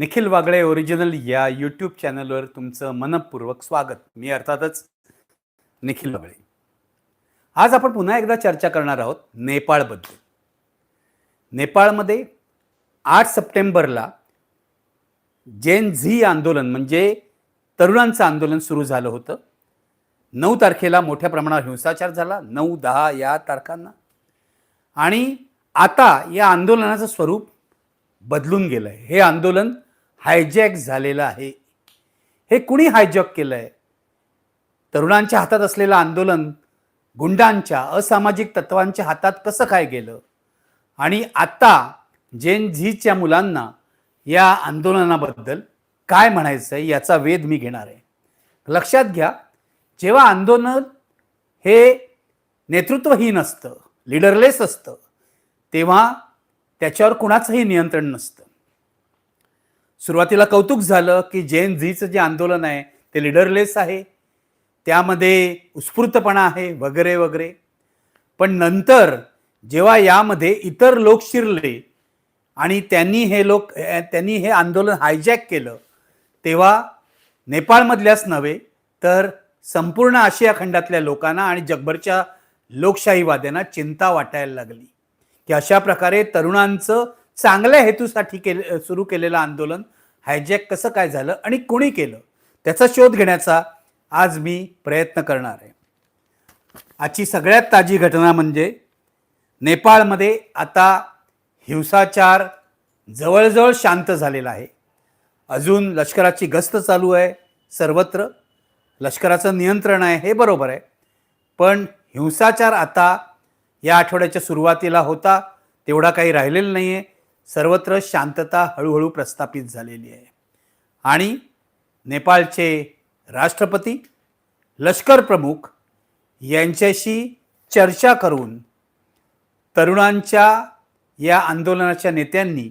Nikhil Wagle original या YouTube चॅनलवर तुमचं मनपूर्वक स्वागत. मी अर्थातच निखिल वागळे. आज आपण पुन्हा एकदा चर्चा करणार आहोत नेपाळबद्दल. नेपाळमध्ये आठ सप्टेंबरला जेन झी आंदोलन म्हणजे तरुणांचं आंदोलन सुरू झालं होतं. नऊ तारखेला मोठ्या प्रमाणावर हिंसाचार झाला नऊ दहा या तारखांना. आणि आता या आंदोलनाचं स्वरूप बदलून गेलं आहे हे आंदोलन हायजॅक झालेलं आहे. हे कुणी हायजॅक केलं आहे तरुणांच्या हातात असलेलं आंदोलन गुंडांच्या असामाजिक तत्वांच्या हातात कसं काय गेलं? आणि आता जेन झीच्या मुलांना या आंदोलनाबद्दल काय म्हणायचं आहे याचा वेध मी घेणार आहे. लक्षात घ्या जेव्हा आंदोलन हे नेतृत्वहीन असतं लिडरलेस असतं तेव्हा त्याच्यावर कुणाचंही नियंत्रण नसतं. सुरुवातीला कौतुक झालं की जेन झीचं जे आंदोलन आहे ते लिडरलेस आहे. त्यामध्ये उत्स्फूर्तपणा आहे वगैरे वगैरे. पण नंतर जेव्हा यामध्ये इतर लोक शिरले आणि त्यांनी हे लोक त्यांनी हे आंदोलन हायजॅक केलं तेव्हा नेपाळमधल्याच नव्हे तर संपूर्ण आशिया खंडातल्या लोकांना आणि जगभरच्या लोकशाहीवाद्यांना चिंता वाटायला लागली. की अशा प्रकारे तरुणांचं चांगल्या हेतूसाठी केले सुरू केलेलं आंदोलन हायजॅक कसं काय झालं आणि कोणी केलं त्याचा शोध घेण्याचा आज मी प्रयत्न करणार आहे. आजची सगळ्यात ताजी घटना म्हणजे नेपाळमध्ये आता हिंसाचार जवळजवळ शांत झालेला आहे. अजून लष्कराची गस्त चालू आहे सर्वत्र. लष्कराचं नियंत्रण आहे हे बरोबर आहे. पण हिंसाचार आता या आठवड्याच्या सुरुवातीला होता तेवढा काही राहिलेला नाही आहे सर्वत्र शांतता हळूहळू प्रस्थापित झालेली आहे. आणि नेपाळचे राष्ट्रपती लष्कर प्रमुख यांच्याशी चर्चा करून तरुणांच्या या आंदोलनाच्या नेत्यांनी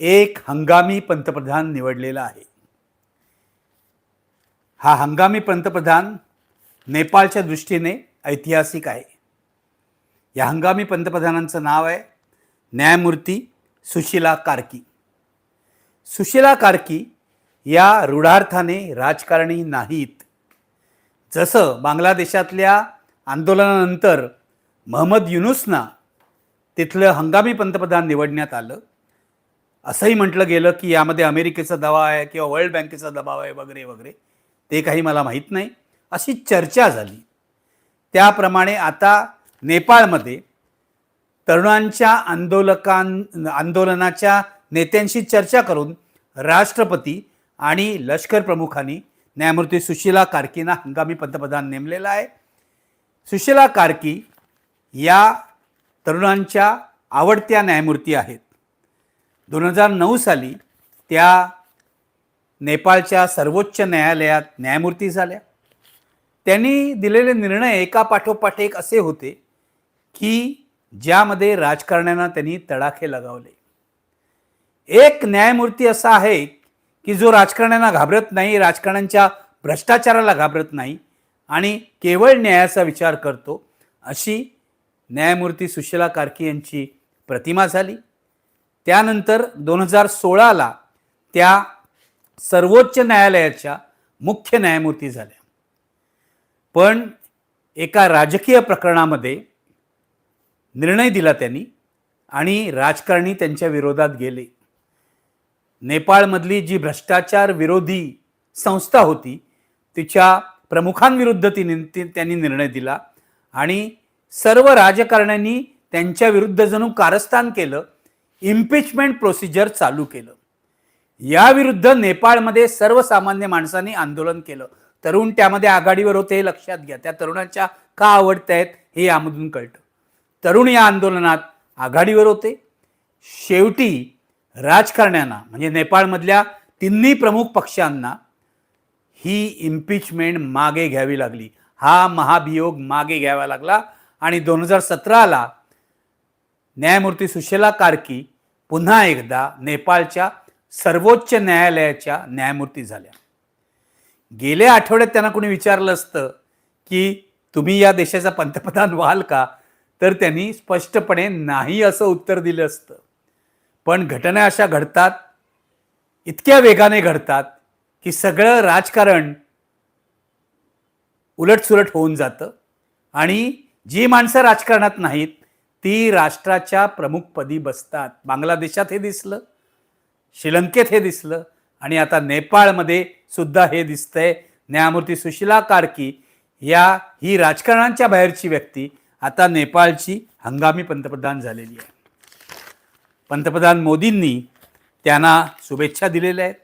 एक हंगामी पंतप्रधान निवडलेला आहे. हा हंगामी पंतप्रधान नेपाळच्या दृष्टीने ऐतिहासिक आहे. या हंगामी पंतप्रधानांचं नाव आहे न्यायमूर्ती सुशीला कार्की. सुशीला कार्की या रूढार्थाने राजकारणी नाहीत. जसं बांगलादेशातल्या आंदोलनानंतर महम्मद युनुसना तिथलं हंगामी पंतप्रधान निवडण्यात आलं. असंही म्हटलं गेलं की यामध्ये अमेरिकेचा दबाव आहे किंवा वर्ल्ड बँकेचा दबाव आहे वगैरे वगैरे. ते काही मला माहीत नाही. अशी चर्चा झाली. त्याप्रमाणे आता नेपाळमध्ये तरुणांच्या आंदोलकां आंदोलनाच्या नेत्यांशी चर्चा करून राष्ट्रपती आणि लष्कर प्रमुखांनी न्यायमूर्ती सुशीला कार्कींना हंगामी पंतप्रधान नेमलेला आहे. सुशीला कार्की या तरुणांच्या आवडत्या न्यायमूर्ती आहेत. दोन हजार नऊ साली त्या नेपाळच्या सर्वोच्च न्यायालयात न्यायमूर्ती झाल्या. त्यांनी दिलेले निर्णय एका पाठोपाठ एक असे होते की ज्यामध्ये राजकारण्यांना त्यांनी तडाखे लगावले. एक न्यायमूर्ती असा आहे की जो राजकारण्यांना घाबरत नाही राजकारण्यांच्या भ्रष्टाचाराला घाबरत नाही आणि केवळ न्यायाचा विचार करतो अशी न्यायमूर्ती सुशीला कार्की यांची प्रतिमा झाली. त्यानंतर दोन हजार सोळाला त्या सर्वोच्च न्यायालयाच्या मुख्य न्यायमूर्ती झाल्या. पण एका राजकीय प्रकरणामध्ये निर्णय दिला त्यांनी आणि राजकारणी त्यांच्या विरोधात गेले. नेपाळमधली जी भ्रष्टाचार विरोधी संस्था होती तिच्या प्रमुखांविरुद्ध ती त्यांनी निर्णय दिला आणि सर्व राजकारण्यांनी त्यांच्या विरुद्ध जणू कारस्थान केलं इम्पिचमेंट प्रोसिजर चालू केलं. याविरुद्ध नेपाळमध्ये सर्वसामान्य माणसांनी आंदोलन केलं. तरुण त्यामध्ये आघाडीवर होते हे लक्षात घ्या. त्या तरुणाच्या का आवडत आहेत हे यामधून कळतं. तरुण या आंदोलनात आघाडीवर होते. शेवटी राजकारण्यांना म्हणजे नेपाळमधल्या तिन्ही प्रमुख पक्षांना ही इम्पिचमेंट मागे घ्यावी लागली. हा महाभियोग मागे घ्यावा लागला आणि दोन हजार सतराला न्यायमूर्ती सुशीला कार्की पुन्हा एकदा नेपाळच्या सर्वोच्च न्यायालयाच्या न्यायमूर्ती झाल्या. गेल्या आठवड्यात त्यांना कोणी विचारलं असतं की तुम्ही या देशाचा पंतप्रधान व्हाल का? तर त्यांनी स्पष्टपणे नाही असं उत्तर दिलं असतं. पण घटना अशा घडतात इतक्या वेगाने घडतात की सगळं राजकारण उलटसुलट होऊन जातं आणि जी माणसं राजकारणात नाहीत ती राष्ट्राच्या प्रमुखपदी बसतात. बांगलादेशात हे दिसलं श्रीलंकेत हे दिसलं आणि आता नेपाळमध्ये सुद्धा हे दिसतंय. न्यायमूर्ती सुशिला कार्की या ही राजकारणांच्या बाहेरची व्यक्ती आता नेपाळची हंगामी पंतप्रधान झालेली आहे. पंतप्रधान मोदींनी त्यांना शुभेच्छा दिलेल्या आहेत.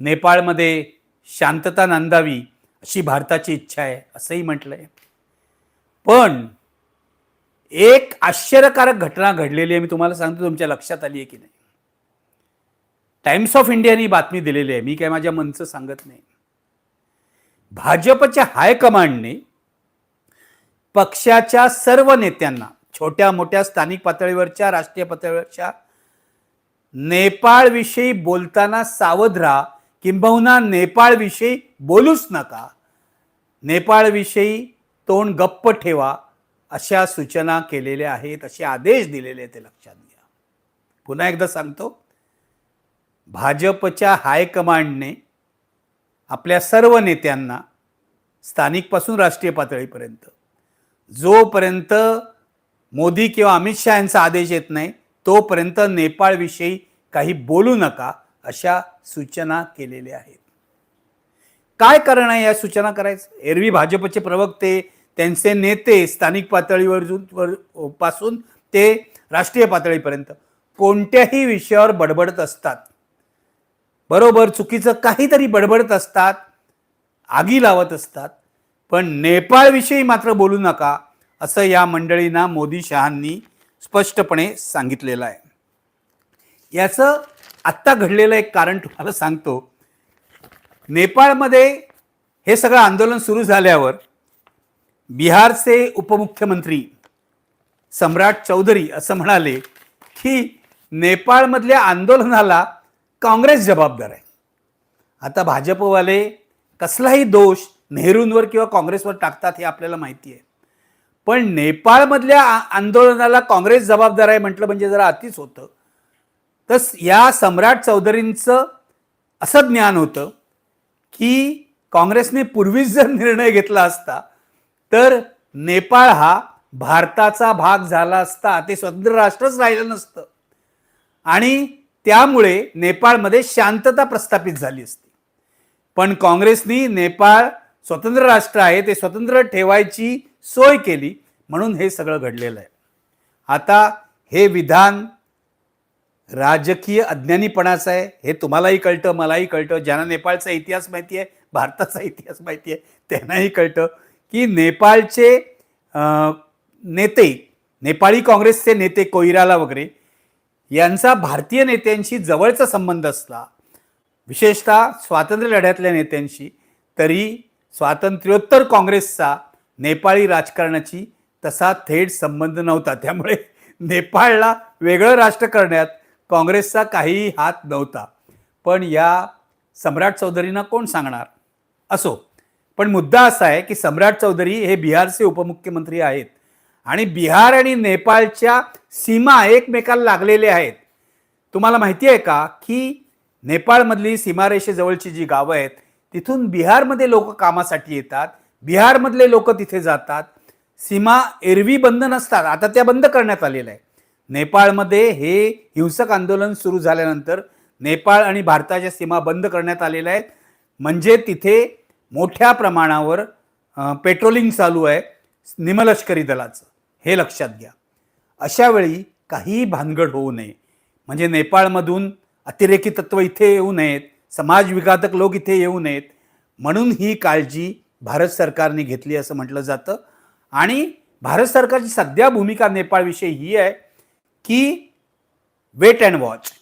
नेपाळमध्ये शांतता नांदावी अशी भारताची इच्छा आहे असंही म्हटलं आहे पण एक आश्चर्यकारक घटना घडलेली आहे मी तुम्हाला सांगतो तुमच्या लक्षात आली आहे की नाही. टाइम्स ऑफ इंडियाने बातमी दिलेली आहे मी काय माझ्या मनचं सांगत नाही. भाजपच्या हायकमांडने पक्षाच्या सर्व नेत्यांना छोट्या मोठ्या स्थानिक पातळीवरच्या राष्ट्रीय पातळीवरच्या नेपाळविषयी बोलताना सावध राहा. किंबहुना नेपाळविषयी बोलूच नका. नेपाळविषयी तोंड गप्प ठेवा अशा सूचना केलेल्या आहेत असे आदेश दिलेले आहेत ते लक्षात घ्या. पुन्हा एकदा सांगतो भाजपच्या हायकमांडने आपल्या सर्व नेत्यांना स्थानिकपासून राष्ट्रीय पातळीपर्यंत जोपर्यंत मोदी किंवा अमित शहा यांचा आदेश येत नाही तोपर्यंत नेपाळविषयी काही बोलू नका अशा सूचना केलेल्या आहेत. काय कारण आहे या सूचना करायचं? एरवी भाजपचे प्रवक्ते त्यांचे नेते स्थानिक पातळीवर वर- पासून ते राष्ट्रीय पातळीपर्यंत कोणत्याही विषयावर बडबडत असतात. बरोबर चुकीचं काहीतरी बडबडत असतात आगी लावत असतात. पण नेपाळविषयी मात्र बोलू नका असं या मंडळींना मोदी शहांनी स्पष्टपणे सांगितलेलं आहे. याचं आत्ता घडलेलं एक कारण तुम्हाला सांगतो. नेपाळमध्ये हे सगळं आंदोलन सुरू झाल्यावर बिहारचे उपमुख्यमंत्री सम्राट चौधरी असं म्हणाले की नेपाळमधल्या आंदोलनाला काँग्रेस जबाबदार आहे. आता भाजपवाले कसलाही दोष नेहरूंवर किंवा काँग्रेसवर टाकतात हे आपल्याला माहिती आहे. पण नेपाळमधल्या आंदोलनाला काँग्रेस जबाबदार आहे म्हटलं म्हणजे जरा अतिच होतं. तर या सम्राट चौधरींचं असं ज्ञान होतं की काँग्रेसने पूर्वीच जर निर्णय घेतला असता तर नेपाळ हा भारताचा भाग झाला असता. ते स्वतंत्र राष्ट्रच राहिलं नसतं. आणि त्यामुळे नेपाळमध्ये शांतता प्रस्थापित झाली असती. पण काँग्रेसनी नेपाळ स्वतंत्र राष्ट्र आहे ते स्वतंत्र ठेवायची सोय केली म्हणून हे सगळं घडलेलं आहे. आता हे विधान राजकीय अज्ञानीपणाचं आहे हे तुम्हालाही कळतं मलाही कळतं ज्यांना नेपाळचा इतिहास माहिती आहे भारताचा इतिहास माहिती आहे त्यांनाही कळतं की नेपाळचे नेते नेपाळी काँग्रेसचे नेते कोईराला वगैरे यांचा भारतीय नेत्यांशी जवळचा संबंध असला विशेषतः स्वातंत्र्य लढ्यातल्या नेत्यांशी तरी स्वातंत्र्योत्तर काँग्रेसचा नेपाळी राजकारणाची तसा थेट संबंध नव्हता. त्यामुळे नेपाळला वेगळं राष्ट्र करण्यात काँग्रेसचा काहीही हात नव्हता. पण या सम्राट चौधरींना कोण सांगणार? असो पण मुद्दा असा आहे की सम्राट चौधरी हे बिहारचे उपमुख्यमंत्री आहेत आणि बिहार आणि नेपाळच्या सीमा एकमेकाला लागलेल्या आहेत. तुम्हाला माहिती आहे का की नेपाळमधली सीमारेषेजवळची जी गावं आहेत तिथून बिहारमध्ये लोक कामासाठी येतात बिहारमधले लोक तिथे जातात. सीमा एरवी बंद नसतात आता त्या बंद करण्यात आलेल्या आहे नेपाळमध्ये हे हिंसक आंदोलन सुरू झाल्यानंतर नेपाळ आणि भारताच्या सीमा बंद करण्यात आलेल्या आहेत. म्हणजे तिथे मोठ्या प्रमाणावर पेट्रोलिंग चालू आहे निमलष्करी दलाचं. हे लक्षात घ्या. अशा वेळी काही भानगड होऊ नये. म्हणजे नेपाळमधून अतिरेकी तत्व इथे येऊ नयेत. समाजविघातक लोक इथे येऊ नयेत. म्हणून ही काळजी भारत सरकारने घेतली असं म्हटलं जातं. आणि भारत सरकारची सध्या भूमिका नेपाळविषयी ही आहे की वेट अँड वॉच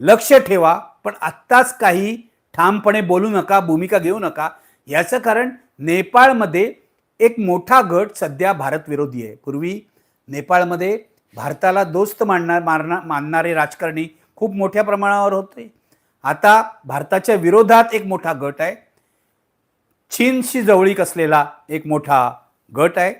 लक्ष ठेवा पण आत्ताच काही ठामपणे बोलू नका भूमिका घेऊ नका. याचं कारण नेपाळमध्ये एक मोठा गट सध्या भारत विरोधी आहे. पूर्वी नेपाळमध्ये भारताला दोस्त मानणार मारणार मानणारे राजकारणी खूप मोठ्या प्रमाणावर होते. आता भारताच्या विरोधात एक मोठा गट आहे. चीनशी जवळीक असलेला एक मोठा गट आहे.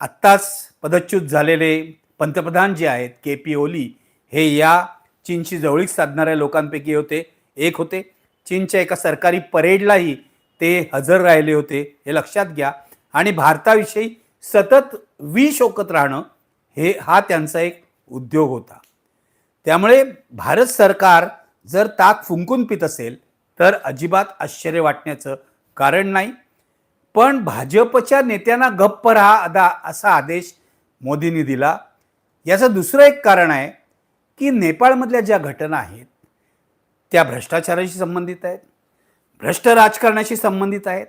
आत्ताच पदच्युत झालेले पंतप्रधान जे आहेत के पी ओली हे या चीनशी जवळीक साधणाऱ्या लोकांपैकी होते एक होते. चीनच्या एका सरकारी परेडलाही ते हजर राहिले होते हे लक्षात घ्या. आणि भारताविषयी सतत विशोकत राहणं हे हा त्यांचा एक उद्योग होता. त्यामुळे भारत सरकार जर ताक फुंकून पित असेल तर अजिबात आश्चर्य वाटण्याचं कारण नाही. पण भाजपच्या नेत्यांना गप्प राहा अदा असा आदेश मोदींनी दिला. याचं दुसरं एक कारण आहे की नेपाळमधल्या ज्या घटना आहेत त्या भ्रष्टाचाराशी संबंधित आहेत भ्रष्ट राजकारणाशी संबंधित आहेत.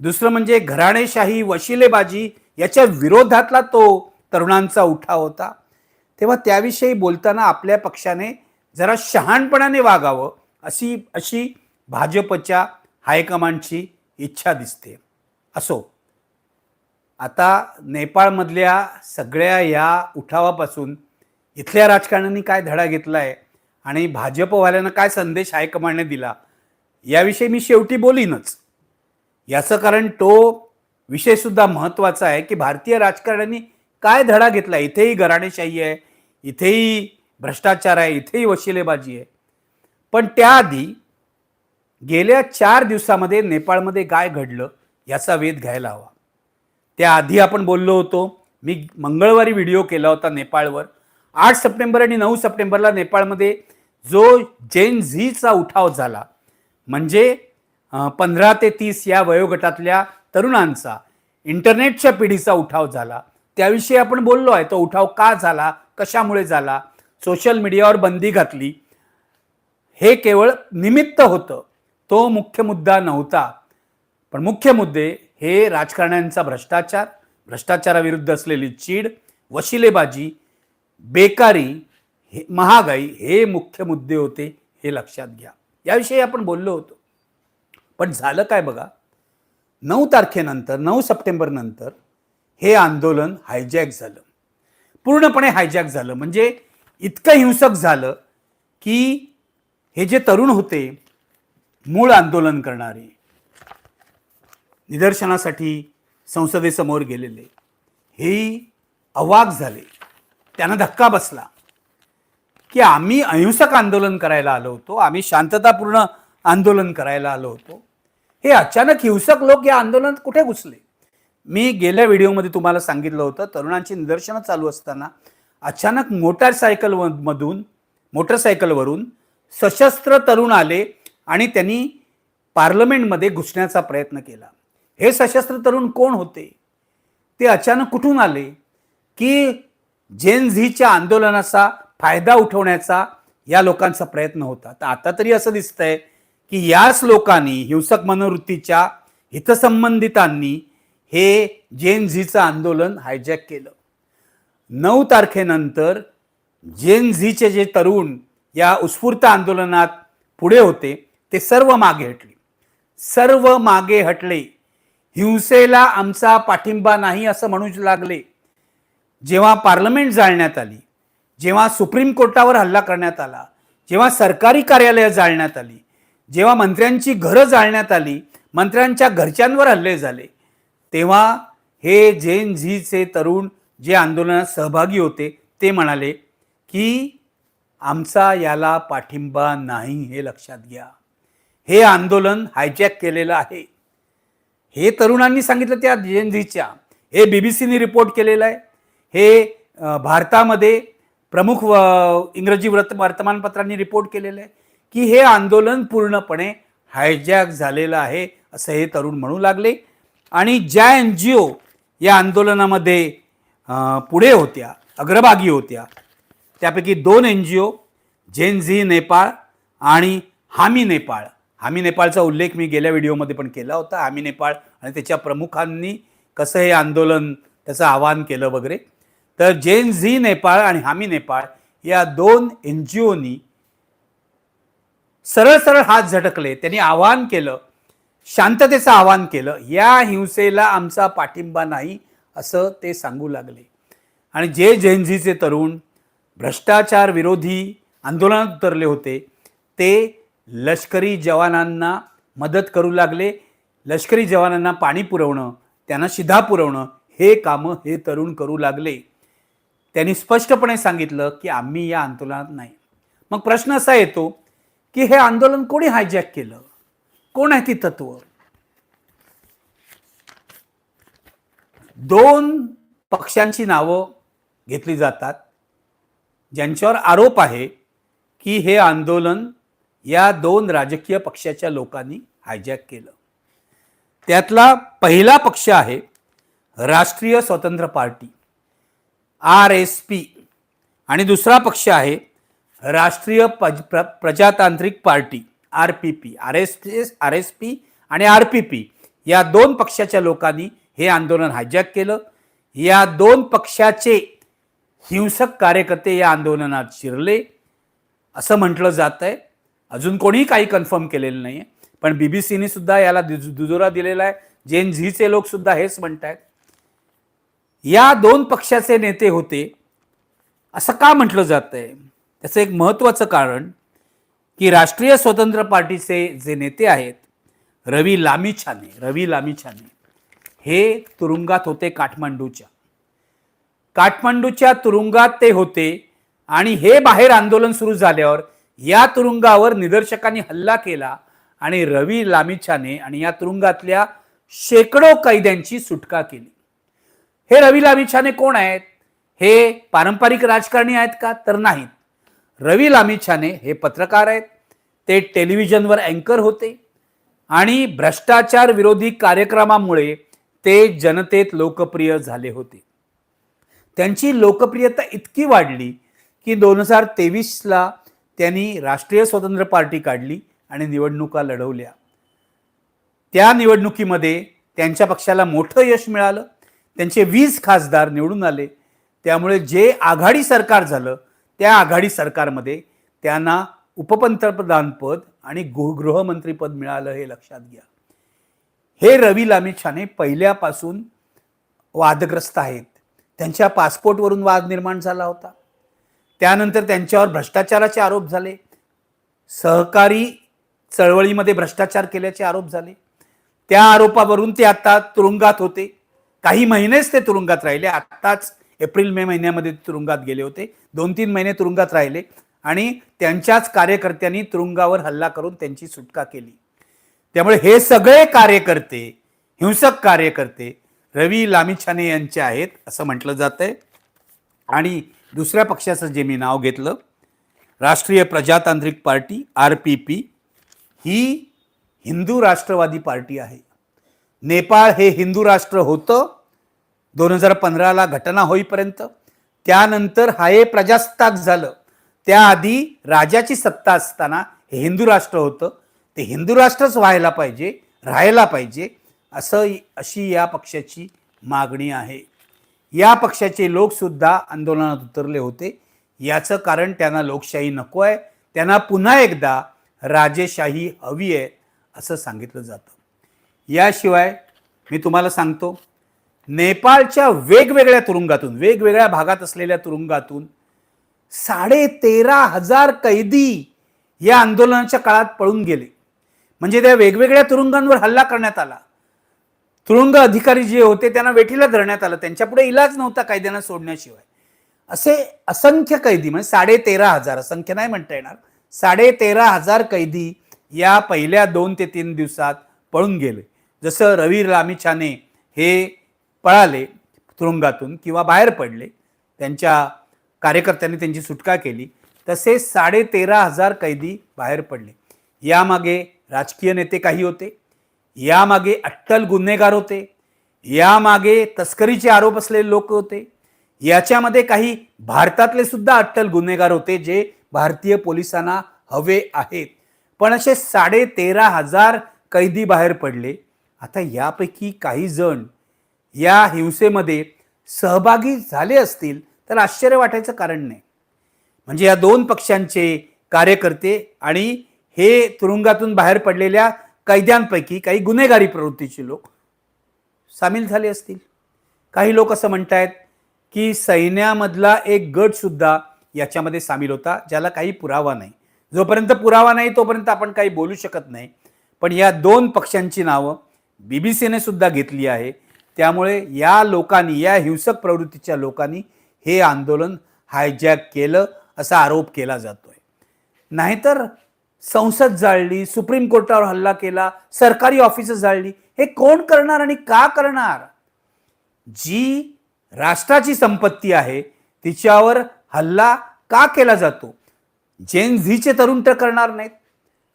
दुसरं म्हणजे घराणेशाही वशिलेबाजी याच्या विरोधातला तो तरुणांचा उठाव होता. तेव्हा त्याविषयी बोलताना आपल्या पक्षाने जरा शहाणपणाने वागावं अशी अशी भाजपच्या हायकमांडची इच्छा दिसते. असो. आता नेपाळमधल्या सगळ्या या उठावापासून इथल्या राजकारण्यांनी काय धडा घेतला आहे आणि भाजपवाल्यांना काय संदेश हायकमांडने दिला याविषयी मी शेवटी बोलीनच. याचं कारण तो विषयसुद्धा महत्त्वाचा आहे की भारतीय राजकारण्यांनी काय धडा घेतला? इथेही घराणेशाही आहे इथेही भ्रष्टाचार आहे इथेही वशिलेबाजी आहे. पण त्याआधी गेल्या चार दिवसामध्ये नेपाळमध्ये काय घडलं याचा वेध घ्यायला हवा. त्याआधी आपण बोललो होतो मी मंगळवारी व्हिडिओ केला होता नेपाळवर. आठ सप्टेंबर आणि नऊ सप्टेंबरला नेपाळमध्ये जो जेन झीचा उठाव झाला म्हणजे पंधरा ते तीस या वयोगटातल्या तरुणांचा इंटरनेटच्या पिढीचा उठाव झाला. त्याविषयी आपण बोललो आहे तो उठाव का झाला कशामुळे झाला सोशल मीडियावर बंदी घातली हे केवळ निमित्त होतं. तो मुख्य मुद्दा नव्हता. पण मुख्य मुद्दे हे राजकारण्यांचा भ्रष्टाचार भ्रष्टाचाराविरुद्ध असलेली चीड वशिलेबाजी बेकारी हे महागाई हे मुख्य मुद्दे होते हे लक्षात घ्या. याविषयी आपण बोललो होतो. पण झालं काय बघा? नऊ तारखेनंतर नऊ सप्टेंबरनंतर हे आंदोलन हायजॅक झालं. पूर्णपणे हायजॅक झालं. म्हणजे इतकं हिंसक झालं की हे जे तरुण होते मूळ आंदोलन करणारे निदर्शनासाठी संसदेसमोर गेलेले हेही अवाक झाले. त्यांना धक्का बसला की आम्ही अहिंसक आंदोलन करायला आलो होतो आम्ही शांततापूर्ण आंदोलन करायला आलो होतो. हे अचानक हिंसक लोक या आंदोलनात कुठे घुसले? मी गेल्या व्हिडिओमध्ये तुम्हाला सांगितलं होतं तरुणांची निदर्शनं चालू असताना अचानक मोटारसायकल मधून मोटरसायकलवरून सशस्त्र तरुण आले आणि त्यांनी पार्लमेंटमध्ये घुसण्याचा प्रयत्न केला. हे सशस्त्र तरुण कोण होते? ते अचानक कुठून आले? की जेन झीच्या आंदोलनाचा फायदा उठवण्याचा या लोकांचा प्रयत्न होता. तर आता तरी असं दिसतंय की याच लोकांनी हिंसक मनोवृत्तीच्या हितसंबंधितांनी हे जेन झीचं आंदोलन हायजॅक केलं. नऊ तारखेनंतर जेन झीचे जे तरुण या उत्स्फूर्त आंदोलनात पुढे होते ते सर्व मागे हटले. सर्व मागे हटले. हिंसेला आमचा पाठिंबा नाही असं म्हणू लागले. जेव्हा पार्लमेंट जाळण्यात आली जेव्हा सुप्रीम कोर्टावर हल्ला करण्यात आला जेव्हा सरकारी कार्यालयं जाळण्यात आली जेव्हा मंत्र्यांची घरं जाळण्यात आली मंत्र्यांच्या घरच्यांवर हल्ले झाले तेव्हा हे जेन झीचे तरुण जे आंदोलनात सहभागी होते ते म्हणाले की आमचा याला पाठिंबा नाही हे लक्षात घ्या. हे आंदोलन हायजॅक केलेलं आहे. हे तरुणांनी सांगितलं त्या जेनझीच्या हे बी बी सीने रिपोर्ट केलेलं आहे. हे भारतामध्ये प्रमुख व इंग्रजी वृत्त वर्तमानपत्रांनी रिपोर्ट केलेलं आहे की हे आंदोलन पूर्णपणे हायजॅक झालेलं आहे असं हे तरुण म्हणू लागले. आणि ज्या एन जी ओ या आंदोलनामध्ये पुढे होत्या अग्रभागी होत्या. त्यापैकी दोन N G O Gen Z Nepal आणि हामी नेपाळ. हामी नेपाळचा उल्लेख मी गेल्या व्हिडिओमध्ये पण केला होता. हामी नेपाळ आणि त्याच्या प्रमुखांनी कसं हे आंदोलन त्याचं आवाहन केलं वगैरे. तर जेन झी नेपाळ आणि हामी नेपाळ या दोन एन जी ओनी सरळ सरळ हात झटकले. त्यांनी आवाहन केलं शांततेचं आवाहन केलं. या हिंसेला आमचा पाठिंबा नाही. असं ते सांगू लागले. आणि जे जैनझीचे तरुण भ्रष्टाचार विरोधी आंदोलनात उतरले होते ते लष्करी जवानांना मदत करू लागले. लष्करी जवानांना पाणी पुरवणं त्यांना शिधा पुरवणं हे कामं हे तरुण करू लागले. त्यांनी स्पष्टपणे सांगितलं की आम्ही या आंदोलनात नाही. मग प्रश्न असा येतो की हे आंदोलन कोणी हायजॅक केलं? कोण आहे ती तत्व? दोन पक्षांची नावं घेतली जातात ज्यांच्यावर आरोप आहे की हे आंदोलन या दोन राजकीय पक्षाच्या लोकांनी हायजॅक केलं. त्यातला पहिला पक्ष आहे राष्ट्रीय स्वतंत्र पार्टी आर एस पी. आणि दुसरा पक्ष आहे राष्ट्रीय पज प्र Prajatantrik party R P P. R S P R S P आणि आर पी पी या दोन पक्षाच्या लोकांनी हे आंदोलन हायजॅक केलं. या दोन पक्षाचे हिंसक कार्यकर्ते या आंदोलनात शिरले. असं म्हटलं जात आहे अजून कोणीही काही कन्फर्म केलेलं नाही आहे पण बी बी सीने सुद्धा याला दुजोरा दिलेला आहे. जेन झीचे लोक सुद्धा हेच म्हणत आहेत या दोन पक्षाचे नेते होते. असं का म्हटलं जात आहे त्याचं एक महत्त्वाचं कारण की राष्ट्रीय स्वतंत्र पार्टीचे जे नेते आहेत रवी लामी छाने रवी लामी छाने हे तुरुंगात होते काठमांडूच्या. काठमांडूच्या तुरुंगात ते होते आणि हे बाहेर आंदोलन सुरू झाल्यावर या तुरुंगावर निदर्शकांनी हल्ला केला आणि रवी लामिछाने आणि या तुरुंगातल्या शेकडो कैद्यांची सुटका केली. हे रवी लामिछाने कोण आहेत? हे पारंपरिक राजकारणी आहेत का? तर नाहीत. रवी लामिछाने हे पत्रकार आहेत. ते टेलिव्हिजनवर अँकर होते. आणि भ्रष्टाचार विरोधी कार्यक्रमामुळे ते जनतेत लोकप्रिय झाले होते. त्यांची लोकप्रियता इतकी वाढली की दोन हजार तेवीसला त्यांनी राष्ट्रीय स्वतंत्र पार्टी काढली आणि निवडणुका लढवल्या. त्या निवडणुकीमध्ये त्यांच्या पक्षाला मोठं यश मिळालं. त्यांचे वीस खासदार निवडून आले. त्यामुळे जे आघाडी सरकार झालं त्या आघाडी सरकारमध्ये त्यांना उपपंतप्रधानपद आणि गृह गृहमंत्रीपद मिळालं हे लक्षात घ्या. हे रवी लामी छाने पहिल्यापासून वादग्रस्त आहेत. त्यांच्या पासपोर्टवरून वाद निर्माण झाला होता. त्यानंतर त्यांच्यावर भ्रष्टाचाराचे आरोप झाले. सहकारी चळवळीमध्ये भ्रष्टाचार केल्याचे आरोप झाले. त्या आरोपावरून ते आता तुरुंगात होते. काही महिनेच ते तुरुंगात राहिले. आत्ताच एप्रिल मे महिन्यामध्ये तुरुंगात गेले होते. दोन तीन महिने तुरुंगात राहिले आणि त्यांच्याच कार्यकर्त्यांनी तुरुंगावर हल्ला करून त्यांची सुटका केली. त्यामुळे हे सगळे कार्यकर्ते हिंसक कार्यकर्ते रवी लामिछाने यांचे आहेत असं म्हटलं जात आहे आणि दुसऱ्या पक्षाचं जे मी नाव घेतलं Rashtriya Prajatantrik party R P P ही हिंदू राष्ट्रवादी पार्टी आहे. नेपाळ हे हिंदू राष्ट्र होतं दोन हजार पंधराला घटना होईपर्यंत. त्यानंतर हा हे प्रजासत्ताक झालं. त्याआधी राजाची सत्ता असताना हे हिंदू राष्ट्र होतं. ते हिंदू राष्ट्रच व्हायला पाहिजे राहायला पाहिजे असं अशी या पक्षाची मागणी आहे. या पक्षाचे लोकसुद्धा आंदोलनात उतरले होते. याचं कारण त्यांना लोकशाही नको आहे. त्यांना पुन्हा एकदा राजेशाही हवी आहे असं सांगितलं जातं. याशिवाय मी तुम्हाला सांगतो नेपाळच्या वेगवेगळ्या तुरुंगातून वेगवेगळ्या भागात असलेल्या तुरुंगातून साडे तेरा हजार कैदी या आंदोलनाच्या काळात पळून गेले. म्हणजे त्या वेगवेगळ्या तुरुंगांवर हल्ला करण्यात आला. तुरुंग अधिकारी जे होते त्यांना वेठीला धरण्यात आलं. त्यांच्यापुढे इलाज नव्हता कैद्यांना सोडण्याशिवाय. असे असंख्य कैदी म्हणजे साडे तेरा हजार असंख्य नाही म्हणता येणार साडे तेरा हजार कैदी या पहिल्या दोन ते तीन दिवसात पळून गेले. जसं रवी लामिछाने हे पळाले तुरुंगातून किंवा बाहेर पडले त्यांच्या कार्यकर्त्यांनी त्यांची सुटका केली तसे साडे तेरा हजार कैदी बाहेर पडले. यामागे राजकीय नेते काही होते यामागे अट्टल गुन्हेगार होते यामागे तस्करीचे आरोप असलेले लोक होते याच्यामध्ये काही भारतातले सुद्धा अट्टल गुन्हेगार होते जे भारतीय पोलिसांना हवे आहेत. पण असे साडे तेरा हजार कैदी बाहेर पडले. आता यापैकी काही जण या हिंसेमध्ये सहभागी झाले असतील तर आश्चर्य वाटायचं कारण नाही. म्हणजे या दोन पक्षांचे कार्यकर्ते आणि हे तुरुंगातून बाहेर पडलेल्या कैद्यांपैकी काही गुन्हेगारी प्रवृत्तीचे लोक सामील झाले असतील. काही लोक असं म्हणत आहेत की सैन्यामधला एक गटसुद्धा याच्यामध्ये सामील होता ज्याला काही पुरावा नाही. जोपर्यंत पुरावा नाही तोपर्यंत आपण काही बोलू शकत नाही. पण या दोन पक्षांची नावं बी बी सीने सुद्धा घेतली आहे. त्यामुळे या लोकांनी या हिंसक प्रवृत्तीच्या लोकांनी हे आंदोलन हायजॅक केलं असा आरोप केला जातोय. नाहीतर संसद जाळली सुप्रीम कोर्टावर हल्ला केला सरकारी ऑफिस जाळली हे कोण करणार आणि का करणार? जी राष्ट्राची संपत्ती आहे तिच्यावर हल्ला का केला जातो? जेन झीचे तरुण तर करणार नाहीत.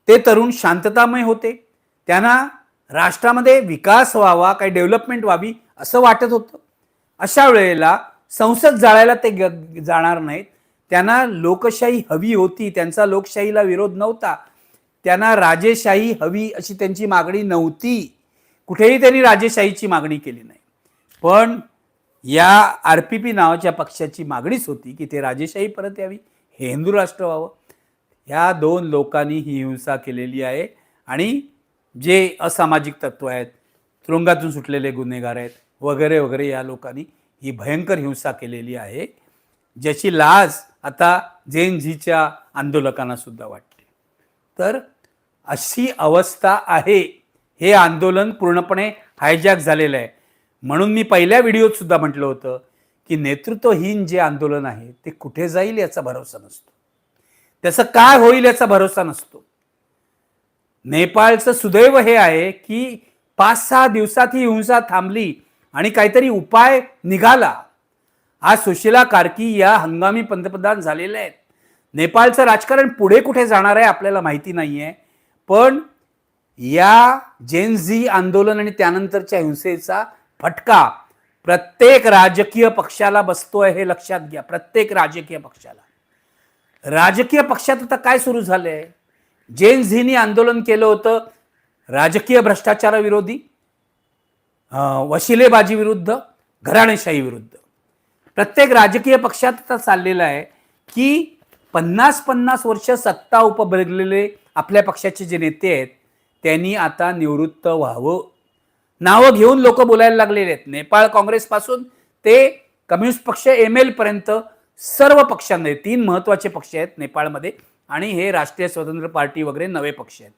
ते तरुण शांततामय होते. त्यांना राष्ट्रामध्ये विकास व्हावा काही डेव्हलपमेंट व्हावी असं वाटत होतं. अशा वेळेला संसद जाळायला ते ग- जाणार नाहीत. त्यांना लोकशाही हवी होती त्यांचा लोकशाहीला विरोध नव्हता. त्यांना राजेशाही हवी अशी त्यांची मागणी नव्हती. कुठेही त्यांनी राजेशाहीची मागणी केली नाही. पण या आर पी पी नावाच्या पक्षाची मागणीच होती की ते राजेशाही परत यावी हे हिंदू राष्ट्र व्हावं. ह्या दोन लोकांनी ही हिंसा केलेली आहे आणि जे असामाजिक तत्व आहेत तुरुंगातून सुटलेले गुन्हेगार आहेत वगैरे वगैरे या लोकांनी ही भयंकर हिंसा केलेली आहे. ज्याची लाज आता जेन झीच्या आंदोलकांना सुद्धा वाटते. तर अशी अवस्था आहे. हे आंदोलन पूर्णपणे हायजॅक झालेलं आहे. म्हणून मी पहिल्या व्हिडिओत सुद्धा म्हटलं होतं की नेतृत्वहीन जे आंदोलन आहे ते कुठे जाईल याचा भरोसा नसतो. त्याचं काय होईल याचा भरोसा नसतो. नेपाळचं सुदैव हे आहे की पाच सहा दिवसात ही हिंसा थांबली आणि काहीतरी उपाय निघाला. आज सुशीला कार्की या हंगामी पंतप्रधान झालेले आहेत. नेपाळचं राजकारण पुढे कुठे जाणार आहे आपल्याला माहिती नाही आहे पण या जेन झी आंदोलन आणि त्यानंतरच्या हिंसेचा फटका प्रत्येक राजकीय पक्षाला बसतोय हे लक्षात घ्या. प्रत्येक राजकीय पक्षाला. राजकीय पक्षात आता काय सुरू झालंय? जेन झीनी आंदोलन केलं होतं राजकीय भ्रष्टाचाराविरोधी वशिलेबाजी विरुद्ध घराणेशाही विरुद्ध. प्रत्येक राजकीय पक्षात आता चाललेलं आहे की पन्नास पन्नास वर्ष सत्ता उपभोगलेले आपल्या पक्षाचे जे नेते आहेत त्यांनी आता निवृत्त व्हावं. नावं घेऊन लोक बोलायला लागलेले आहेत. नेपाळ काँग्रेसपासून ते कम्युनिस्ट पक्ष एम एलपर्यंत सर्व पक्षांमध्ये तीन महत्त्वाचे पक्ष आहेत नेपाळमध्ये आणि हे राष्ट्रीय स्वतंत्र पार्टी वगैरे नवे पक्ष आहेत.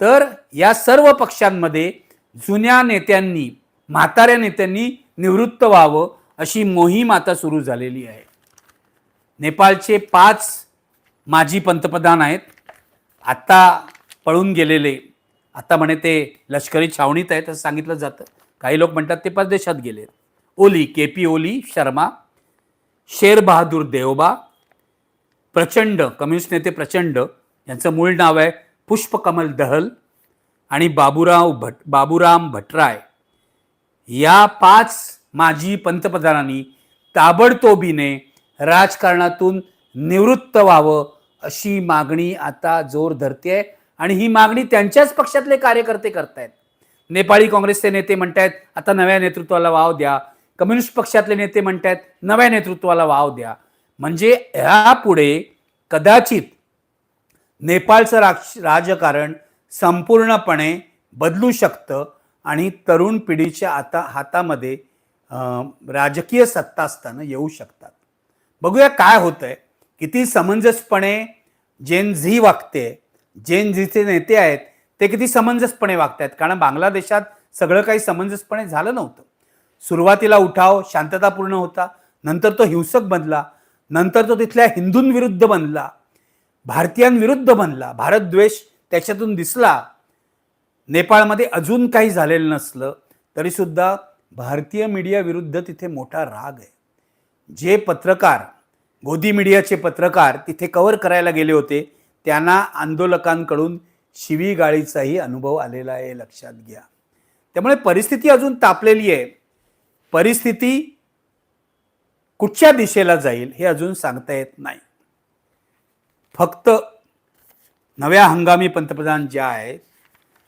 तर या सर्व पक्षांमध्ये जुन्या नेत्यांनी म्हाताऱ्या नेत्यांनी निवृत्त व्हावं. अशी मोहीम आता सुरू झालेली आहे. नेपाळचे पाच माजी पंतप्रधान आहेत. आत्ता पळून गेलेले आता म्हणे ते लष्करी छावणीत आहेत असं सांगितलं जातं. काही लोक म्हणतात ते परदेशात गेले Oli K P Oli Sharma Sher Bahadur Deuba Prachanda communist नेते प्रचंड यांचं मूळ नाव आहे पुष्पकमल दहल आणि बाबूराव भट बाबूराम भटराय. या पाच माजी पंतप्रधानांनी ताबडतोबीने राजकारणातून निवृत्त व्हावं अशी मागणी आता जोर धरते आणि ही मागणी त्यांच्याच पक्षातले कार्यकर्ते करतायत. नेपाळी काँग्रेसचे नेते म्हणतायत आता नव्या नेतृत्वाला वाव द्या. कम्युनिस्ट पक्षातले नेते म्हणतायत नव्या नेतृत्वाला वाव द्या. म्हणजे यापुढे कदाचित नेपाळचं राज राजकारण संपूर्णपणे बदलू शकतं आणि तरुण पिढीच्या आता हातामध्ये राजकीय सत्ता असताना येऊ शकतात. बघूया काय होतंय. किती समंजसपणे जेन झी वागते जेन झीचे नेते आहेत ते किती समंजसपणे वागतायत. कारण बांगलादेशात सगळं काही समंजसपणे झालं नव्हतं. सुरुवातीला उठाव शांततापूर्ण होता. नंतर तो हिंसक बनला. नंतर तो तिथल्या हिंदूंविरुद्ध बनला. भारतीयांविरुद्ध बनला. भारतद्वेष त्याच्यातून दिसला. नेपाळमध्ये अजून काही झालेलं नसलं. तरीसुद्धा भारतीय मीडियाविरुद्ध तिथे मोठा राग आहे. जे पत्रकार गोदी मीडियाचे पत्रकार तिथे कव्हर करायला गेले होते त्यांना आंदोलकांकडून शिवीगाळीचाही अनुभव आलेला आहे लक्षात घ्या. त्यामुळे परिस्थिती अजून तापलेली आहे. परिस्थिती कुठच्या दिशेला जाईल हे अजून सांगता येत नाही. फक्त नव्या हंगामी पंतप्रधान ज्या आहेत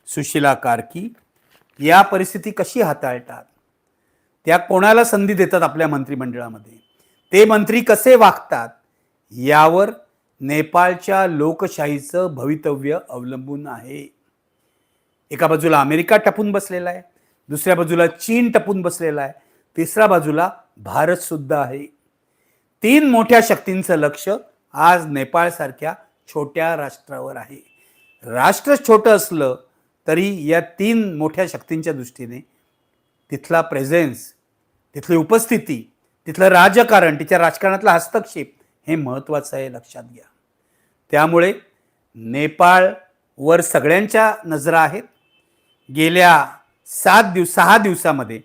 सुशीला कार्की या परिस्थिती कशी हाताळतात? त्या कोणाला संधी देतात आपल्या मंत्रिमंडळामध्ये? ते मंत्री कसे वागतात? यावर नेपाळच्या लोकशाहीचं भवितव्य अवलंबून आहे. एका बाजूला अमेरिका टपून बसलेला आहे दुसऱ्या बाजूला चीन टपून बसलेला आहे तिसऱ्या बाजूला भारत सुद्धा आहे. तीन मोठ्या शक्तींचं लक्ष आज नेपाळसारख्या छोट्या राष्ट्रावर आहे. राष्ट्र छोटं असलं तरी या तीन मोठ्या शक्तींच्या दृष्टीने तिथला प्रेझेन्स तिथली उपस्थिती तिथलं राजकारण तिच्या राजकारणातला हस्तक्षेप हे महत्त्वाचं आहे लक्षात घ्या. त्यामुळे नेपाळवर सगळ्यांच्या नजरा आहेत. गेल्या सात दिवस सहा दिवसामध्ये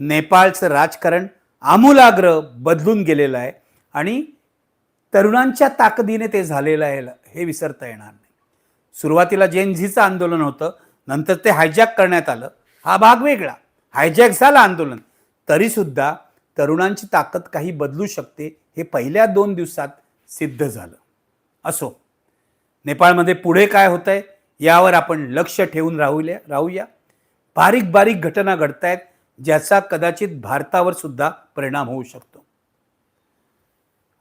नेपाळचं राजकारण आमूलाग्र बदलून गेलेलं आहे आणि तरुणांच्या ताकदीने ते झालेलं आहे हे विसरता येणार नाही. सुरुवातीला जेन झीचं आंदोलन होतं नंतर ते हायजॅक करण्यात आलं. हा भाग वेगळा. हायजॅक झालं आंदोलन. तरीसुद्धा तरुणांची ताकद काही बदलू शकते हे पहिल्या दोन दिवसात सिद्ध झालं. असो नेपाळमध्ये पुढे काय होत आहे यावर आपण लक्ष ठेवून राहूया राहूया. बारीक बारीक घटना घडत आहेत ज्याचा कदाचित भारतावर सुद्धा परिणाम होऊ शकतो.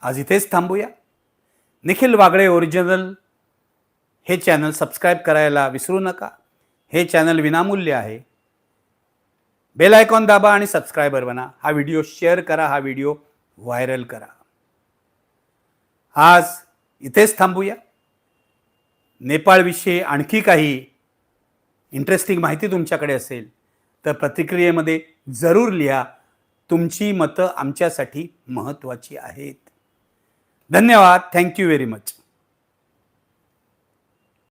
आज इथेच थांबूया. निखिल वागळे ओरिजिनल हे चॅनल सबस्क्राईब करायला विसरू नका. हे चॅनल विनामूल्य आहे. बेल आयकॉन दाबा आणि सबस्क्रायबर बना. हा व्हिडिओ शेअर करा हा व्हिडिओ व्हायरल करा. आज इथेच थांबूया. नेपाळविषयी आणखी काही इंटरेस्टिंग माहिती तुमच्याकडे असेल तर प्रतिक्रियेमध्ये जरूर लिहा. तुमची मतं आमच्यासाठी महत्त्वाची आहेत. धन्यवाद. Thank you very much